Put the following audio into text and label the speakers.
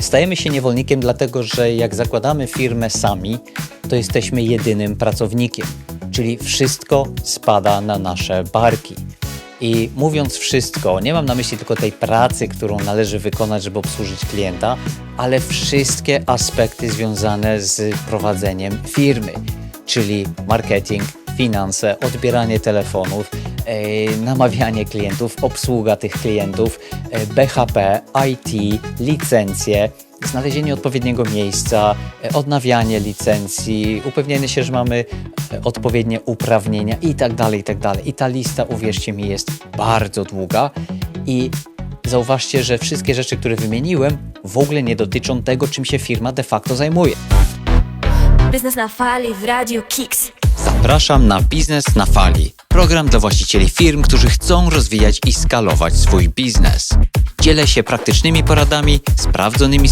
Speaker 1: Stajemy się niewolnikiem, dlatego że jak zakładamy firmę sami, to jesteśmy jedynym pracownikiem, czyli wszystko spada na nasze barki. I mówiąc wszystko, nie mam na myśli tylko tej pracy, którą należy wykonać, żeby obsłużyć klienta, ale wszystkie aspekty związane z prowadzeniem firmy, czyli marketing, finanse, odbieranie telefonów, namawianie klientów, obsługa tych klientów, e, BHP, IT, licencje, znalezienie odpowiedniego miejsca, e, odnawianie licencji, upewnienie się, że mamy e, odpowiednie uprawnienia i tak dalej, i tak dalej. I ta lista, uwierzcie mi, jest bardzo długa i zauważcie, że wszystkie rzeczy, które wymieniłem, w ogóle nie dotyczą tego, czym się firma de facto zajmuje.
Speaker 2: Biznes na fali w Radiu Kicks.
Speaker 1: Zapraszam na Biznes na Fali. Program dla właścicieli firm, którzy chcą rozwijać i skalować swój biznes. Dzielę się praktycznymi poradami, sprawdzonymi